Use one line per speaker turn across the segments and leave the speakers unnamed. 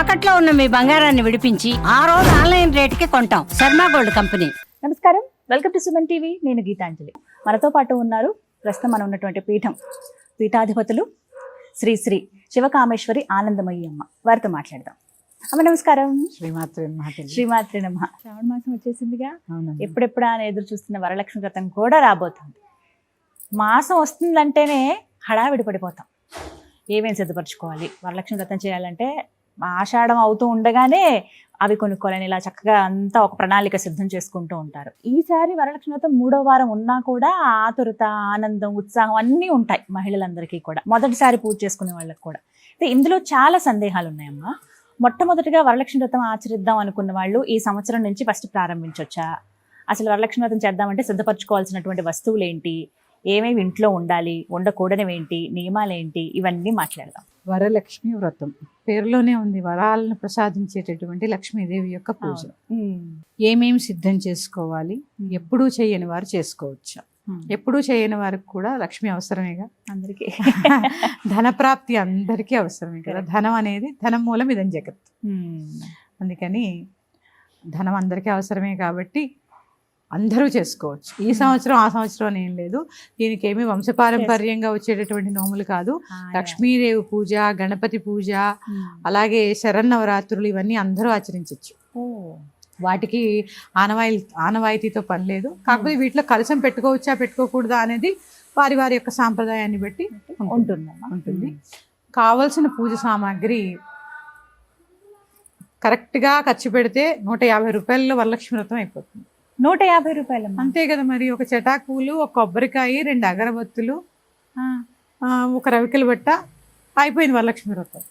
తాకట్లో ఉన్న మీ బంగారాన్ని విడిపించి ఆ రోజు ఆన్లైన్ రేటుకి కొంటాం. Sharma gold company.
నమస్కారం. Welcome to Suman TV. నేను గీతాంజలి. మనతో పాటు ఉన్నారు ప్రస్తుతం మనం ఉన్నటువంటి పీఠం పీఠాధిపతులు శ్రీ శ్రీ శివకామేశ్వరి ఆనందమయ్యి అమ్మ. వారితో మాట్లాడదాం. అమ్మ నమస్కారం.
శ్రీమాత్రి
శ్రీమాత్రి నమ. శ్రావణ మాసం వచ్చేసిందిగా.
అవునండి.
ఎప్పుడెప్పుడా అని ఎదురు చూస్తున్న వరలక్ష్మి వ్రతం కూడా రాబోతుంది. మాసం వస్తుందంటేనే హడావిడి పడిపోతాం. ఏమేమి సిద్ధపరచుకోవాలి? వరలక్ష్మి వ్రతం చేయాలంటే ఆషాఢం అవుతూ ఉండగానే అవి కొనుక్కోవాలని ఇలా చక్కగా అంతా ఒక ప్రణాళిక సిద్ధం చేసుకుంటూ ఉంటారు. ఈసారి వరలక్ష్మి వ్రతం మూడో వారం ఉన్నా కూడా ఆతురత ఆనందం ఉత్సాహం అన్నీ ఉంటాయి మహిళలందరికీ కూడా. మొదటిసారి పూజ చేసుకునే వాళ్ళకి కూడా. అయితే ఇందులో చాలా సందేహాలు ఉన్నాయమ్మా మొట్టమొదటిగా వరలక్ష్మి వ్రతం ఆచరిద్దాం అనుకున్న వాళ్ళు ఈ సంవత్సరం నుంచి ఫస్ట్ ప్రారంభించవచ్చా అసలు వరలక్ష్మి వ్రతం చేద్దామంటే సిద్ధపరచుకోవాల్సినటువంటి వస్తువులు ఏంటి ఏమేమి ఇంట్లో ఉండాలి? ఉండకూడనివి ఏంటి నియమాలు ఏంటి ఇవన్నీ మాట్లాడదాం.
వరలక్ష్మి వ్రతం. పేరులోనే ఉంది వరాలను ప్రసాదించేటటువంటి లక్ష్మీదేవి యొక్క పూజ. ఏమేమి సిద్ధం చేసుకోవాలి? ఎప్పుడూ చేయని వారు చేసుకోవచ్చు. ఎప్పుడూ చేయని వారికి కూడా లక్ష్మి అవసరమేగా
అందరికీ.
ధనప్రాప్తి అందరికీ అవసరమే కదా? ధనం అనేది ధనం మూలం ఇదని జగత్ అందుకని ధనం అందరికీ అవసరమే కాబట్టి అందరూ చేసుకోవచ్చు. ఈ సంవత్సరం ఆ సంవత్సరం అని ఏం లేదు. దీనికి ఏమి వంశపారంపర్యంగా వచ్చేటటువంటి నోములు కాదు. లక్ష్మీదేవి పూజ గణపతి పూజ అలాగే శరన్నవరాత్రులు ఇవన్నీ అందరూ ఆచరించవచ్చు వాటికి ఆనవాయి ఆనవాయితీతో పని లేదు. కాకపోతే వీటిలో కలసం పెట్టుకోవచ్చా పెట్టుకోకూడదా అనేది వారి వారి యొక్క సాంప్రదాయాన్ని బట్టి ఉంటుంది. ఉంటుంది. కావలసిన పూజ సామాగ్రి కరెక్ట్గా ఖర్చు పెడితే నూట యాభై రూపాయల్లో వరలక్ష్మి వ్రతం అయిపోతుంది.
నూట యాభై రూపాయలు
అంతే కదా మరి ఒక చెటాకు పూలు ఒక కొబ్బరికాయ రెండు అగరబత్తులు ఆ, ఒక రవికల బట్ట అయిపోయింది వరలక్ష్మి వ్రతం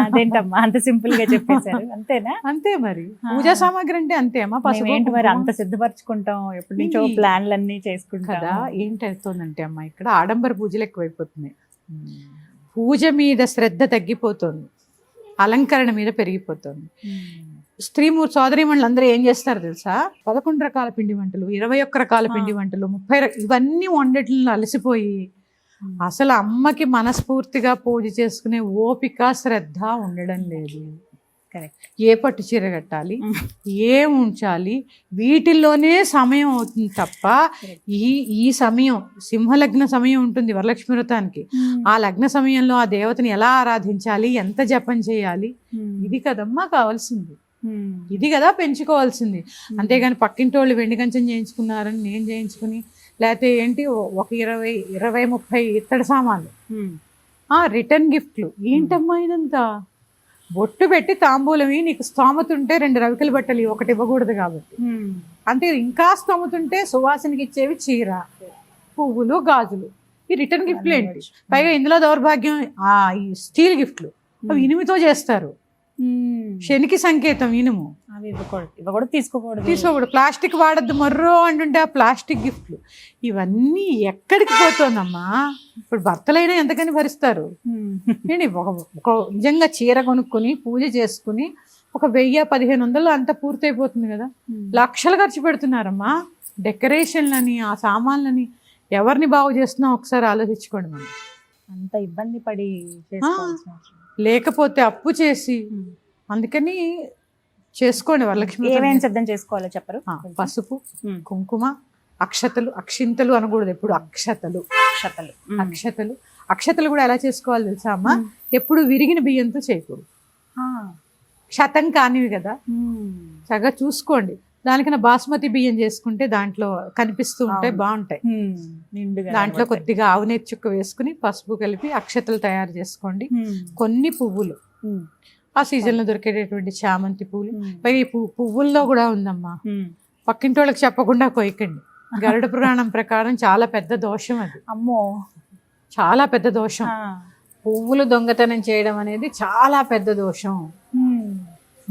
అదేంటమ్మా అంత సింపుల్గా చెప్పేశారు. అంతేనా?
అంతే మరి. పూజా సామాగ్రి అంటే అంతే అమ్మా
ఏంటి మరి. అంత సిద్ధపరచుకుంటాం ఎప్పటి నుంచో? ప్లాన్లు అన్ని చేసుకుంటాం.
కదా ఏంటి అవుతుందంటే అమ్మా ఇక్కడ ఆడంబర పూజలు ఎక్కువైపోతున్నాయి. పూజ మీద శ్రద్ధ తగ్గిపోతుంది. అలంకరణ మీద పెరిగిపోతుంది. స్త్రీ మూడు సోదరిమణులు అందరూ ఏం చేస్తారు తెలుసా? పదకొండు రకాల పిండి వంటలు ఇరవై ఒక్క రకాల. పిండి వంటలు ముప్పై ఇవన్నీ వండట్లో అలసిపోయి అసలు అమ్మకి మనస్ఫూర్తిగా పూజ చేసుకునే ఓపిక శ్రద్ధ ఉండడం లేదు. ఏ పట్టు చీర కట్టాలి ఏం ఉంచాలి వీటిల్లోనే సమయం అవుతుంది తప్ప ఈ ఈ సమయం సింహలగ్న సమయం ఉంటుంది వరలక్ష్మి వ్రతానికి. ఆ లగ్న సమయంలో ఆ దేవతని ఎలా ఆరాధించాలి ఎంత జపం చేయాలి? ఇది కదమ్మా కావాల్సింది. ఇది కదా పెంచుకోవాల్సింది. అంతేగాని పక్కింటి వాళ్ళు వెండి కంచం చేయించుకున్నారని నేను చేయించుకుని లేకపోతే ఏంటి ఒక ఇరవై ఇరవై ముప్పై ఇత్తడి సామాన్లు. ఆ రిటర్న్ గిఫ్ట్లు. ఏంటమ్మా ఇదంతా? బొట్టు పెట్టి తాంబూలమి నీకు స్తోమత ఉంటే రెండు రవికల బట్టలు ఒకటి ఇవ్వకూడదు కాబట్టి. అంతే ఇంకా స్తోమత ఉంటే సువాసనకి ఇచ్చేవి చీర పువ్వులు గాజులు. ఈ రిటర్న్ గిఫ్ట్లు ఏంటి? పైగా ఇందులో దౌర్భాగ్యం ఆ ఈ స్టీల్ గిఫ్ట్లు. అవి ఇనుముతో చేస్తారు. శనికి సంకేతం ఇనుము
అవి ఇవ్వకూడదు. ఇవ్వకూడదు తీసుకోకూడదు.
తీసుకోకూడదు. ప్లాస్టిక్ వాడద్దు మర్రో అంటుంటే ఆ ప్లాస్టిక్ గిఫ్ట్లు. ఇవన్నీ ఎక్కడికి పోతుందమ్మా? ఇప్పుడు భర్తలైనా ఎంతకని భరిస్తారు? ఏంటి ఒక నిజంగా చీర కొనుక్కొని పూజ చేసుకుని ఒక వెయ్యి పదిహేను వందలు అంత పూర్తయిపోతుంది కదా? లక్షలు ఖర్చు పెడుతున్నారమ్మా. డెకరేషన్లని ఆ సామాన్లని ఎవరిని బాగు చేస్తున్నా ఒకసారి ఆలోచించుకోండి మనం.
అంత ఇబ్బంది పడి.
లేకపోతే అప్పు చేసి అందుకని చేసుకోండి వరలక్ష్మి.
ఏమేమి సిద్ధం చేసుకోవాలో చెప్పరు.
పసుపు. కుంకుమ అక్షతలు అక్షింతలు అనకూడదు ఎప్పుడు అక్షతలు.
అక్షతలు.
అక్షతలు. అక్షతలు కూడా ఎలా చేసుకోవాలి తెలుసా అమ్మా. ఎప్పుడు విరిగిన బియ్యంతో చేయకూడదు. శతం కానివి కదా. చక్కగా చూసుకోండి. దానికన్నా బాస్మతి బియ్యం చేసుకుంటే దాంట్లో కనిపిస్తూ ఉంటాయి. బాగుంటాయి దాంట్లో. కొద్దిగా ఆవునేతి చుక్క వేసుకుని పసుపు కలిపి అక్షతలు తయారు చేసుకోండి. కొన్ని పువ్వులు. ఆ సీజన్లో దొరికేటటువంటి చామంతి పువ్వులు. పైగా ఈ పువ్వు పువ్వుల్లో కూడా ఉందమ్మా. పక్కింటి వాళ్ళకి చెప్పకుండా కొయ్యకండి గరుడ పురాణం ప్రకారం చాలా పెద్ద దోషం అది
అమ్మో
చాలా పెద్ద దోషం. పువ్వులు దొంగతనం చేయడం అనేది చాలా పెద్ద దోషం.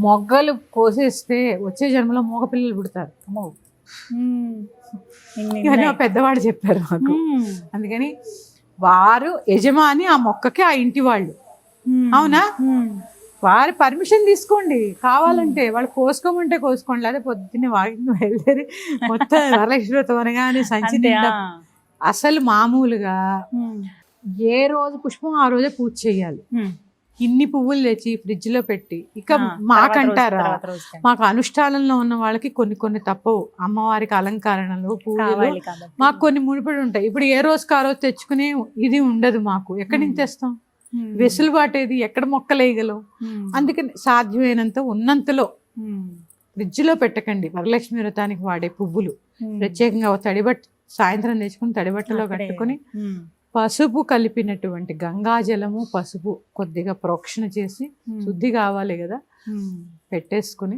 మొగ్గలు కోసేస్తే వచ్చే జన్మలో మోగ పిల్లలు పుడతారు
అమ్మో.
మా పెద్దవాడు చెప్పారు మాకు. అందుకని వారు యజమాని ఆ మొక్కకి ఆ ఇంటి వాళ్ళు. అవునా. వారి పర్మిషన్ తీసుకోండి కావాలంటే వాళ్ళు కోసుకోమంటే కోసుకోండి లేదా పొద్దున్నే వాకింగ్ వెళ్ళేది మొత్తం వరలక్ష్మి వ్రతం అనగానే సంచి
ఆ.
అసలు మామూలుగా. ఏ రోజు పుష్పం ఆ రోజే పూజ చేయాలి. ఇన్ని పువ్వులు తెచ్చి ఫ్రిడ్జ్లో పెట్టి ఇక మాకంటారా. మాకు అనుష్ఠానంలో ఉన్న వాళ్ళకి కొన్ని కొన్ని తప్పవు అమ్మవారికి అలంకరణలు
కాబట్టి
మాకు కొన్ని ముడిపడి ఉంటాయి ఇప్పుడు ఏ రోజుకి ఆ రోజు తెచ్చుకునే ఇది ఉండదు మాకు ఎక్కడి నుంచి. తెస్తాం
మ్మ్.
వెసులుబాటు ఏది ఎక్కడ మొక్కలేయగలం. అందుకని సాధ్యమైనంత ఉన్నంతలో. ఫ్రిడ్జ్లో పెట్టకండి వరలక్ష్మి వ్రతానికి వాడే పువ్వులు. ప్రత్యేకంగా ఓ తడిబట్ట సాయంత్రం తెచ్చుకుని తడిబట్టలో. కట్టుకొని. పసుపు కలిపినటువంటి గంగాజలము పసుపు కొద్దిగా ప్రోక్షణ చేసి
మ్మ్.
శుద్ధి కావాలి కదా.
మ్మ్.
పెట్టేసుకుని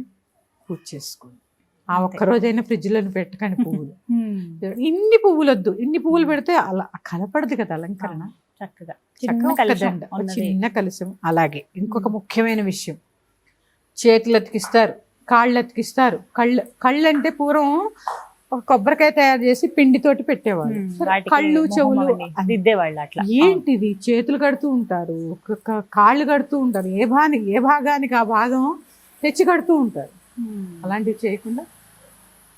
పూజ చేసుకోండి. ఆ
అంతే.
ఒక్క రోజైనా ఫ్రిడ్జ్లో పెట్టకండి పువ్వులు.
మ్మ్.
ఇన్ని పువ్వులు వద్దు ఇన్ని పువ్వులు పెడితే అలా కనపడదు కదా అలంకరణ.
చక్కగా. చిన్న కలశం
అలాగే ఇంకొక ముఖ్యమైన విషయం. చేతులు అతికిస్తారు కాళ్ళు అతికిస్తారు కళ్ళు కళ్ళు అంటే పూర్వం ఒక కొబ్బరికాయ తయారు చేసి పిండితోటి పెట్టేవాళ్ళు.
వాటికి
కళ్ళు చెవులు
దిద్దేవాళ్ళు అట్లా.
ఏంటిది? చేతులు కడుతూ ఉంటారు కాళ్ళు కడుతూ ఉంటారు. ఏ భాగానికి ఏ భాగానికి ఆ భాగం తెచ్చి కడుతూ ఉంటారు. అలాంటివి చేయకుండా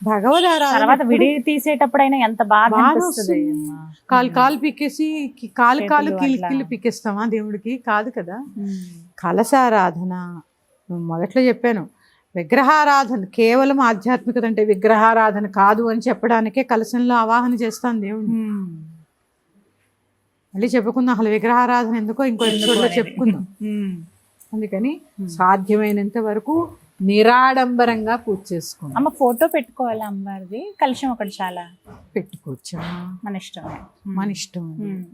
భగవద్
తర్వాత విడి తీసేటప్పుడైనా ఎంత బాధ.
కాలు కాలు పీకేసి కాలు కాలు కిల్. కిల్లు పీకేస్తామా దేవుడికి? కాదు కదా.
మ్మ్.
కలశారాధన. మొదట్లో చెప్పాను విగ్రహారాధన కేవలం ఆధ్యాత్మికత అంటే విగ్రహారాధన కాదు అని చెప్పడానికే కలశంలో ఆవాహన చేస్తాను దేవుడిని
మ్మ్.
మళ్ళీ చెప్పుకుందాం అసలు విగ్రహారాధన ఎందుకో ఇంకో ఎపిసోడ్లో. చెప్పుకుందాం
మ్మ్.
అందుకని
Hmm.
సాధ్యమైనంత వరకు నిరాడంబరంగా పూజ చేసుకోండి
అమ్మ ఫోటో పెట్టుకోవాలి అమ్మవారిది కలుషం ఒకటి చాలా
పెట్టుకోవచ్చా
మన ఇష్టం
మన ఇష్టం.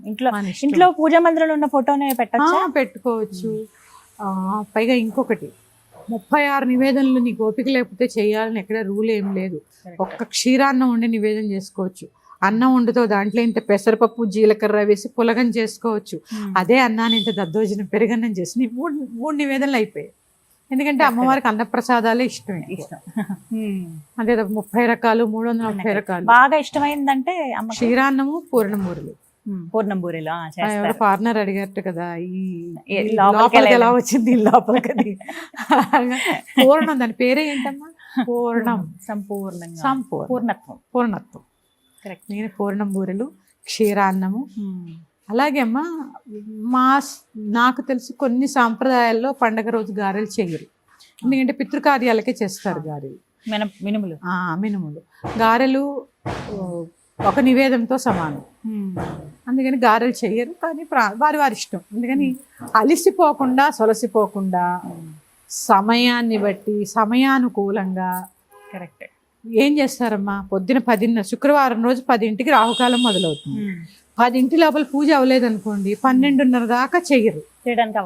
ఇంట్లో. ఇంట్లో పూజ మందిరంలో ఉన్న ఫోటోనే పెట్టచ్చా
పెట్టుకోవచ్చు ఆ, పైగా ఇంకొకటి ముప్పై ఆరు నివేదనలు నీ ఓపిక లేకపోతే చేయాలని ఎక్కడ రూల్ ఏం లేదు. ఒక్క క్షీరాన్నం వండి నివేదన చేసుకోవచ్చు. అన్నం వండుతో దాంట్లో ఇంత పెసరపప్పు జీలకర్ర వేసి పులగం చేసుకోవచ్చు. అదే అన్నాన్ని ఇంత దద్దోజనం పెరుగన్నం చేసి నీ మూడు మూడు నివేదనలు అయిపోయాయి. ఎందుకంటే అమ్మవారికి అన్నప్రసాదాలే ఇష్టం ఎక్కువ.
ఇష్టం.
తప్ప ముప్పై రకాలు మూడు వందల ముప్పై రకాలు.
బాగా ఇష్టమైందంటే
క్షీరాన్నము పూర్ణమూరులు.
పూర్ణం బూరెలు ఆ,
ఎవరో
చేస్తారు.
ఫారినర్ అడిగారట కదా ఈ
లోపలికి
ఎలా. వచ్చింది లోపలికి పూర్ణం దాని పేరే ఏంటమ్మా? పూర్ణం.
సంపూర్ణంగా.
సంపూర్ణ.
పూర్ణత్వం.
పూర్ణత్వం.
కరెక్ట్
నేను పూర్ణం బూరెలు క్షీరాన్నము అలాగే అమ్మా మా నాకు తెలిసి కొన్ని సాంప్రదాయాల్లో పండగ రోజు గారెలు చెయ్యరు ఎందుకంటే పితృకార్యాలకే చేస్తారు గారెలు.
మన మినుములు.
ఆ, మినుములు. గారెలు ఒక నివేదంతో సమానం. అందుకని గారెలు చెయ్యరు కానీ వారి వారి ఇష్టం. అందుకని అలిసిపోకుండా సొలసిపోకుండా సమయాన్ని బట్టి సమయానుకూలంగా
కరెక్ట్.
ఏం చేస్తారమ్మా? పొద్దున పదిన్నర శుక్రవారం రోజు పదింటికి రాహుకాలం మొదలవుతుంది. పదింటి లోపల పూజ అవ్వలేదు అనుకోండి పన్నెండున్నర దాకా చెయ్యరు.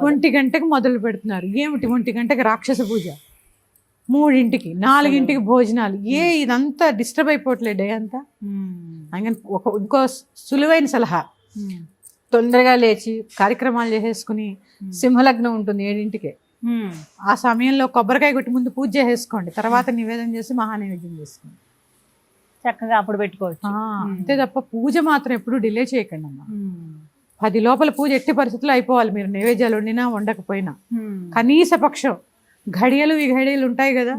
ఒంటి గంటకి మొదలు పెడుతున్నారు. ఏమిటి ఒంటి గంటకి రాక్షస పూజ? మూడింటికి నాలుగింటికి భోజనాలు. ఏ ఇదంతా డిస్టర్బ్ అయిపోవట్లేదు డే అంతా. అందుకని ఒక ఇంకో సులువైన సలహా. తొందరగా లేచి కార్యక్రమాలు చేసేసుకుని సింహలగ్నం ఉంటుంది ఏడింటికే. ఆ సమయంలో కొబ్బరికాయ కొట్టి ముందు పూజ చేసేసుకోండి. తర్వాత నివేదన చేసి మహానైవేద్యం చేసుకోండి.
చక్కగా అప్పుడు పెట్టుకోవచ్చు.
అంతే తప్ప పూజ మాత్రం ఎప్పుడు డిలే చేయకండి అమ్మా
మ్మ్.
పది లోపల పూజ ఎట్టి పరిస్థితుల్లో అయిపోవాలి. మీరు నైవేద్యాలు వండినా వండకపోయినా. కనీస పక్షం ఘడియలు ఈ ఘడియలు ఉంటాయి కదా.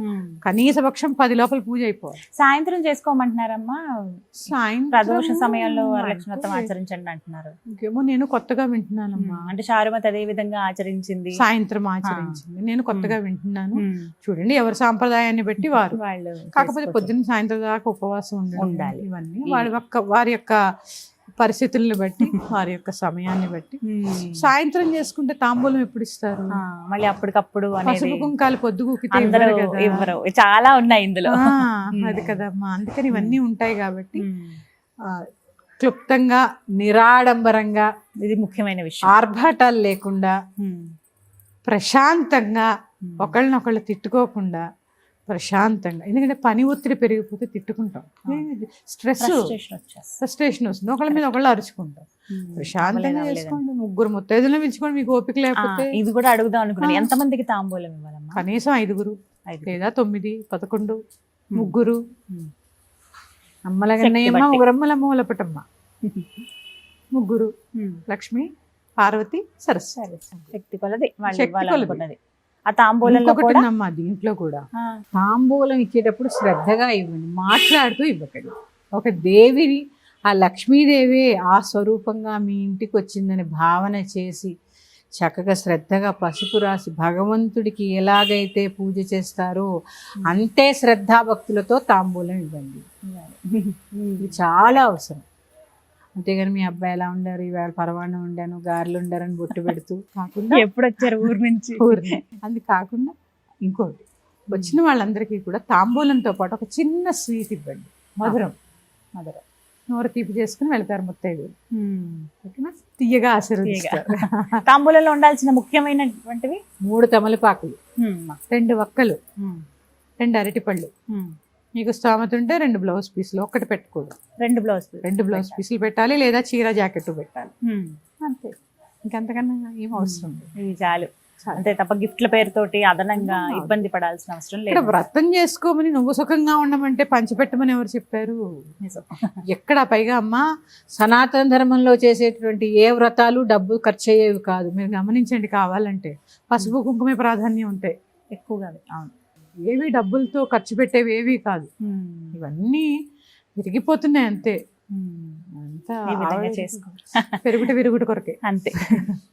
కనీస పక్షం పది లోపల పూజ అయిపోవాలి.
సాయంత్రం చేసుకోమంటున్నారమ్మా?
సాయంత్రం
ప్రదోష సమయంలో వరలక్ష్మి వ్రతం ఆచరించండి అంటున్నారు.
ఇంకేమో నేను కొత్తగా వింటున్నానమ్మా.
అంటే శారుమతి అదే విధంగా ఆచరించింది.
సాయంత్రం ఆచరించింది. నేను కొత్తగా వింటున్నాను. చూడండి ఎవరి సాంప్రదాయాన్ని బట్టి వారు.
వాళ్ళు
కాకపోతే. పొద్దున్న సాయంత్రం దాకా ఉపవాసం
ఉండాలి.
ఇవన్నీ వారి యొక్క వారి యొక్క పరిస్థితుల్ని బట్టి వారి యొక్క సమయాన్ని బట్టి. సాయంత్రం చేసుకుంటే తాంబూలం ఎప్పుడు ఇస్తారు
మళ్ళీ అప్పటికప్పుడు
పసుపు కుంకాలు పొద్దుగుకితే
అందరూ
ఇవ్వరు
చాలా ఉన్నాయి ఇందులో.
అది కదమ్మా అందుకని ఇవన్నీ ఉంటాయి కాబట్టి క్లుప్తంగా నిరాడంబరంగా
ఇది ముఖ్యమైన విషయం
ఆర్భాటాలు లేకుండా. ప్రశాంతంగా. ఒకళ్ళనొకళ్ళు తిట్టుకోకుండా ప్రశాంతంగా ఎందుకంటే పని ఒత్తిడి పెరిగిపోతే తిట్టుకుంటాం స్ట్రెస్. ఫ్రస్ట్రేషన్ వస్తుంది ఒకళ్ళ మీద ఒకళ్ళు అరుచుకుంటాం. ప్రశాంతంగా. చేసుకోండి ముగ్గురు ముత్తైదులను పిలుచుకోండి మీకు ఓపిక లేకపోతే
ఇది కూడా అడుగుదాం అనుకున్నాను
ఆ.
ఎంత మందికి తాంబూలం ఇవ్వాలమ్మా
కనీసం ఐదుగురు
ఐదు.
లేదా తొమ్మిది పదకొండు. ముగ్గురు
మ్మ్.
అమ్మలగన్నయ్యమ్మ
బట్టి.
ముగ్గురమ్మల మూలపటమ్మ ముగ్గురు. లక్ష్మి పార్వతి సరస్వతి
సరే సరే. శక్తి కొలది
శక్తి
ఇవ్వాలనుకున్నది ఆ తాంబూలంలో కూడా?
దీంట్లో కూడా. తాంబూలం ఇచ్చేటప్పుడు శ్రద్ధగా ఇవ్వండి. మాట్లాడుతూ ఇవ్వకండి. ఒక దేవిని ఆ లక్ష్మీదేవి ఆ స్వరూపంగా మీ ఇంటికి వచ్చిందని భావన చేసి చక్కగా శ్రద్ధగా పసుపు రాసి భగవంతుడికి ఎలాగైతే పూజ చేస్తారో అంతే శ్రద్ధాభక్తులతో తాంబూలం ఇవ్వండి. ఇది చాలా అవసరం. అంతేగాని మీ అబ్బాయి ఎలా ఉండారు? ఇవాళ పరవాణం ఉండాను గారెలు ఉండారని బొట్టు పెడుతూ కాకుండా
ఎప్పుడు వచ్చారు ఊరు నుంచి?
ఊరినే. అది కాకుండా ఇంకోటి వచ్చిన వాళ్ళందరికీ కూడా తాంబూలంతో పాటు ఒక చిన్న స్వీట్ ఇవ్వండి. మధురం. మధురం. నోరు తీపి చేసుకుని వెళ్తారు ముత్తైదు ఓకేనా? తీయగా ఆశీర్వదిస్తారు.
తాంబూలంలో ఉండాల్సిన ముఖ్యమైనటువంటివి?
మూడు తమలపాకులు. రెండు వక్కలు. రెండు అరటిపళ్ళు. మీకు స్తోమత ఉంటే రెండు బ్లౌజ్ పీసులు ఒక్కటి పెట్టుకోడు.
రెండు బ్లౌజ్
రెండు బ్లౌజ్ పీసులు పెట్టాలి లేదా చీర జాకెట్ పెట్టాలి. అంతే. ఇంకంతకన్నా ఏం అవసరం
ఇవి చాలు. అంతే తప్ప గిఫ్ట్ల పేరుతోటి అదనంగా. ఇబ్బంది పడాల్సిన అవసరం లేదు.
వ్రతం చేసుకోమని నువ్వు సుఖంగా ఉండమంటే పంచిపెట్టమని ఎవరు చెప్పారు. ఎక్కడ పైగా అమ్మ సనాతన ధర్మంలో చేసేటువంటి ఏ వ్రతాలు డబ్బు ఖర్చు అయ్యేవి కాదు. మీరు గమనించండి కావాలంటే. పసుపు కుంకుమే ప్రాధాన్యం ఉంటాయి.
ఎక్కువగా అవును.
ఏవి డబ్బులతో ఖర్చు పెట్టేవి ఏవి కాదు. ఇవన్నీ విరిగిపోతున్నాయి అంతే. పెరుగుట విరుగుట కొరకే.
అంతే.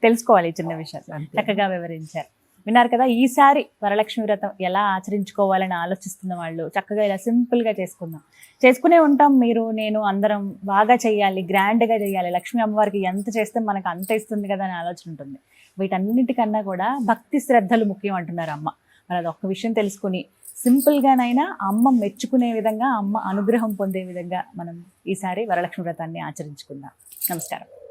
తెలుసుకోవాలి చిన్న విషయాలు. చక్కగా వివరించారు. విన్నారు కదా ఈసారి వరలక్ష్మి వ్రతం ఎలా ఆచరించుకోవాలని ఆలోచిస్తున్న వాళ్ళు చక్కగా ఇలా సింపుల్గా చేసుకుందాం. చేసుకునే ఉంటాం మీరు నేను అందరం బాగా చేయాలి గ్రాండ్గా చేయాలి. లక్ష్మీ అమ్మవారికి ఎంత చేస్తే మనకు అంత ఇస్తుంది కదా అనే ఆలోచన ఉంటుంది. వీటన్నిటికన్నా కూడా భక్తి శ్రద్ధలు ముఖ్యం అంటున్నారు అమ్మ. మరి అదొక విషయం తెలుసుకుని సింపుల్గానైనా అమ్మ మెచ్చుకునే విధంగా అమ్మ అనుగ్రహం పొందే విధంగా మనం ఈసారి వరలక్ష్మి వ్రతాన్ని ఆచరించుకుందాం. నమస్కారం.